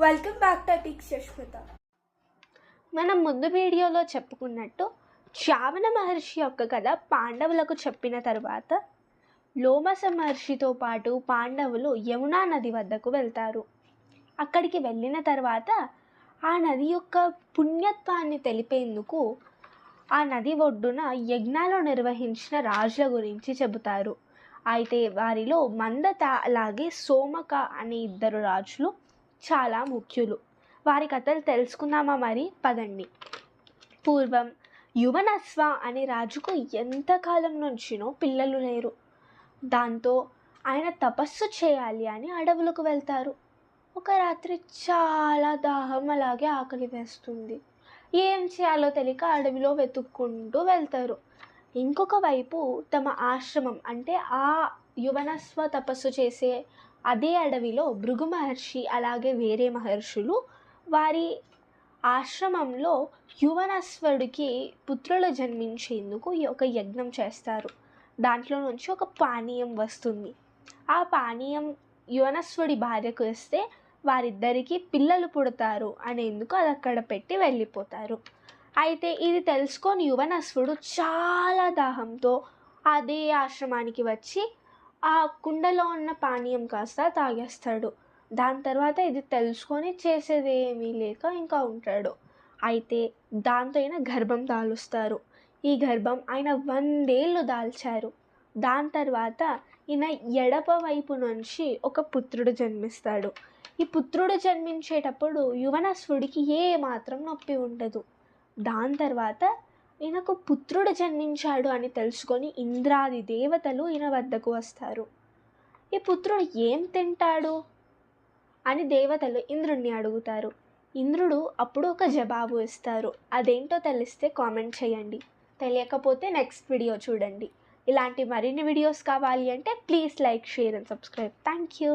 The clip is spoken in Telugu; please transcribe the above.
వెల్కమ్ బ్యాక్ టు టీక్ సుష్మిత మనం ముందు వీడియోలో చెప్పుకున్నట్టు శ్రావణ మహర్షి యొక్క కథ పాండవులకు చెప్పిన తర్వాత లోమస మహర్షితో పాటు పాండవులు యమునా నది వద్దకు వెళ్తారు. అక్కడికి వెళ్ళిన తర్వాత ఆ నది యొక్క పుణ్యత్వాన్ని తెలిపేందుకు ఆ నది ఒడ్డున యజ్ఞాలు నిర్వహించిన రాజుల గురించి చెబుతారు. అయితే వారిలో మందత అలాగే సోమక అనే ఇద్దరు రాజులు చాలా ముఖ్యులు. వారి కథలు తెలుసుకుందామా మరి? పదండి. పూర్వం యువనస్వ అనే రాజుకు ఎంతకాలం నుంచినో పిల్లలు లేరు. దాంతో ఆయన తపస్సు చేయాలి అని అడవులకు వెళ్తారు. ఒక రాత్రి చాలా దాహం అలాగే ఆకలి వేస్తుంది. ఏం చేయాలో తెలియక అడవిలో వెతుక్కుంటూ వెళ్తారు. ఇంకొక వైపు తమ ఆశ్రమం అంటే ఆ యువనస్వ తపస్సు చేసే అదే అడవిలో భృగు మహర్షి అలాగే వేరే మహర్షులు వారి ఆశ్రమంలో యువనస్వడికి పుత్రులు జన్మించేందుకు ఈ ఒక యజ్ఞం చేస్తారు. దాంట్లో నుంచి ఒక పానీయం వస్తుంది. ఆ పానీయం యువనస్వుడి భార్యకు ఇస్తే వారిద్దరికీ పిల్లలు పుడతారు అనేందుకు అది అక్కడ పెట్టి వెళ్ళిపోతారు. అయితే ఇది తెలుసుకొని యువనస్వుడు చాలా దాహంతో అదే ఆశ్రమానికి వచ్చి ఆ కుండలో ఉన్న పానీయం కాస్త తాగేస్తాడు. దాని తర్వాత ఇది తెలుసుకొని చేసేది ఏమీ లేక ఇంకా ఉంటాడు. అయితే దాంతో ఆయన గర్భం దాలుస్తారు. ఈ గర్భం ఆయన వందేళ్ళు దాల్చారు. దాని తర్వాత ఈయన ఎడప వైపు నుంచి ఒక పుత్రుడు జన్మిస్తాడు. ఈ పుత్రుడు జన్మించేటప్పుడు యువనస్వుడికి ఏ మాత్రం నొప్పి ఉండదు. దాని తర్వాత ఈయనకు పుత్రుడు జన్మించాడు అని తెలుసుకొని ఇంద్రాది దేవతలు ఈయన వద్దకు వస్తారు. ఈ పుత్రుడు ఏం తింటాడు? అని దేవతలు ఇంద్రుణ్ణి అడుగుతారు. ఇంద్రుడు అప్పుడు ఒక జవాబు ఇస్తారు. అదేంటో తెలిస్తే కామెంట్ చేయండి. తెలియకపోతే నెక్స్ట్ వీడియో చూడండి. ఇలాంటి మరిన్ని వీడియోస్ కావాలి అంటే please like share and subscribe. Thank you.